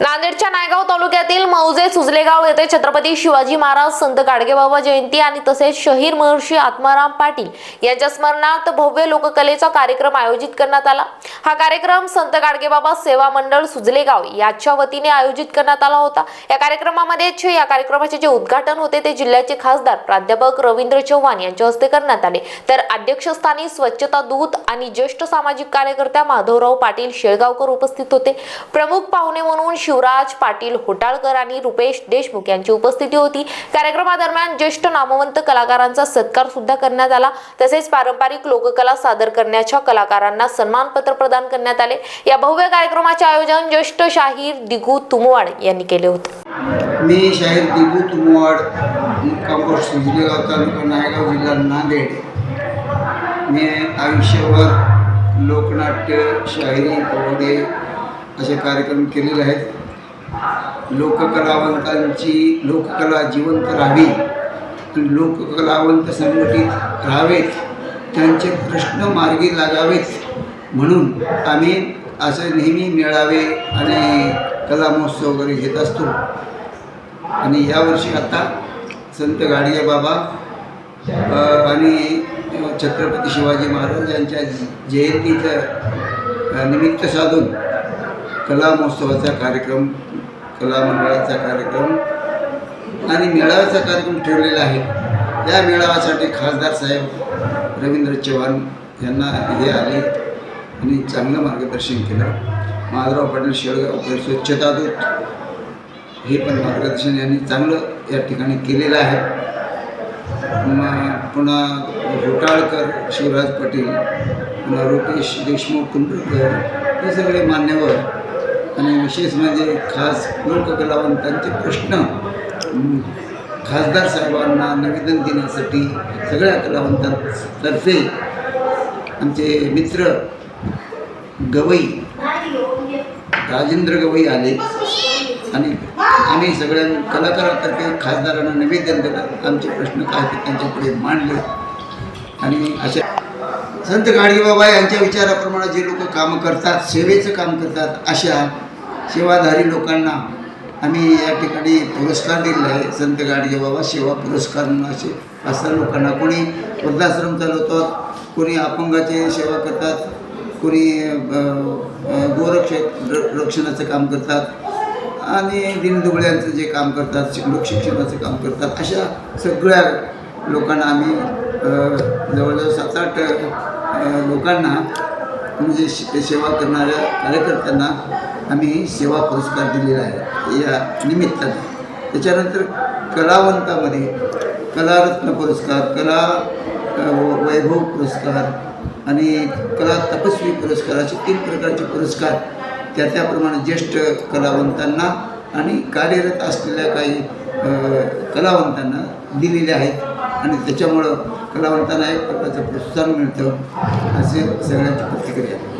नांदेडच्या नायगाव तालुक्यातील मौजे सुजलेगाव येथे छत्रपती शिवाजी महाराज संत गाडगेबाबा जयंती आणि तसेच शहीर महर्षी आत्माराम पाटील यांच्या स्मरणार्थ भव्य लोककलेचा कार्यक्रम आयोजित करण्यात आला. हा कार्यक्रम संत गाडगेबाबा सेवा मंडळ सुजलेगाव याच्या वतीने आयोजित करण्यात आला होता. या कार्यक्रमामध्ये छ- या कार्यक्रमाचे जे उद्घाटन होते ते जिल्ह्याचे खासदार प्राध्यापक रवींद्र चव्हाण यांच्या हस्ते करण्यात आले. तर अध्यक्षस्थानी स्वच्छता दूत आणि ज्येष्ठ सामाजिक कार्यकर्त्या माधवराव पाटील शेळगावकर उपस्थित होते. प्रमुख पाहुणे म्हणून शिवराज पाटील होटाळकर आणि रुपेश देशमुख यांची उपस्थिती होती. कार्यक्रमादरम्यान ज्येष्ठ नामवंत कलाकारांचा सत्कार सुद्धा करण्यात आला. तसेच पारंपरिक लोककला सादर करण्याच्या कलाकारांना सन्मानपत्र प्रदान करण्यात आले. या भव्य कार्यक्रमाचे आयोजन ज्येष्ठ शाहीर दिगू तुमवाड यांनी केले होते. मी शाहीर दिगू तुमवाड मुक्कामपूर सुजलेगाव तालुका नायगाव जिल्हा नांदेड. मी आयुष्यभर लोकनाट्य शाहिरी पोवाडे असे कार्यक्रम केलेले आहेत. लोककलावंतांची लोककला जिवंत राहावी. आणि लोककलावंत संघटित राहावेत. त्यांचे प्रश्न मार्गी लागावेत. म्हणून आम्ही असे नेहमी मेळावे आणि कला महोत्सव वगैरे घेत असतो. आणि यावर्षी आता संत गाडगे बाबा आणि छत्रपती शिवाजी महाराज यांच्या जयंतीचं निमित्त साधून कला महोत्सवाचा कार्यक्रम कला मंडळाचा कार्यक्रम आणि मेळाव्याचा कार्यक्रम ठेवलेला आहे. या मेळाव्यासाठी खासदार साहेब रवींद्र चव्हाण यांना हे आले आणि चांगलं मार्गदर्शन केलं. माधवराव पाटील शेळगावकर स्वच्छता दूत हे पण मार्गदर्शन यांनी चांगलं या ठिकाणी केलेलं आहे. पुन्हा घोटाळकर शिवराज पाटील पुन्हा रुपेश देशमुख कुंडकर हे सगळे मान्यवर आणि विशेष म्हणजे खास लोककलावंतांचे प्रश्न खासदार साहेबांना निवेदन देण्यासाठी सगळ्या कलावंतांतर्फे आमचे मित्र गवई राजेंद्र गवई आले. आणि आम्ही सगळ्या कलाकारातर्फे खासदारांना निवेदन दिलं. आमचे प्रश्न काय ते त्यांच्यापुढे मांडले. आणि अशा संत गाडगेबाबा यांच्या विचाराप्रमाणे जे लोक कामं करतात सेवेचं काम करतात अशा सेवाधारी लोकांना आम्ही या ठिकाणी पुरस्कार दिलेला आहे. संत गाडगे बाबा सेवा पुरस्कार असे असतात लोकांना कोणी वृद्धाश्रम चालवतात कोणी अपंगाची सेवा करतात कोणी गोरक्ष रक्षणाचं काम करतात आणि दिनदुबळ्यांचं जे काम करतात शिक- लोकशिक्षणाचं काम करतात अशा सगळ्या लोकांना आम्ही जवळजवळ सात आठ लोकांना म्हणजे सेवा करणाऱ्या कार्यकर्त्यांना आम्ही सेवा पुरस्कार दिलेला आहे. या निमित्ताने. त्याच्यानंतर कलावंतामध्ये कलारत्न पुरस्कार कला व- वैभव पुरस्कार आणि कला तपस्वी पुरस्कार असे तीन प्रकारचे पुरस्कार त्या त्याप्रमाणे ज्येष्ठ कलावंतांना आणि कार्यरत असलेल्या काही कलावंतांना दिलेले आहेत. आणि त्याच्यामुळं कलावंतांना एक प्रकारचं प्रोत्साहन मिळतं. असे सगळ्यांची प्रतिक्रिया. आहे.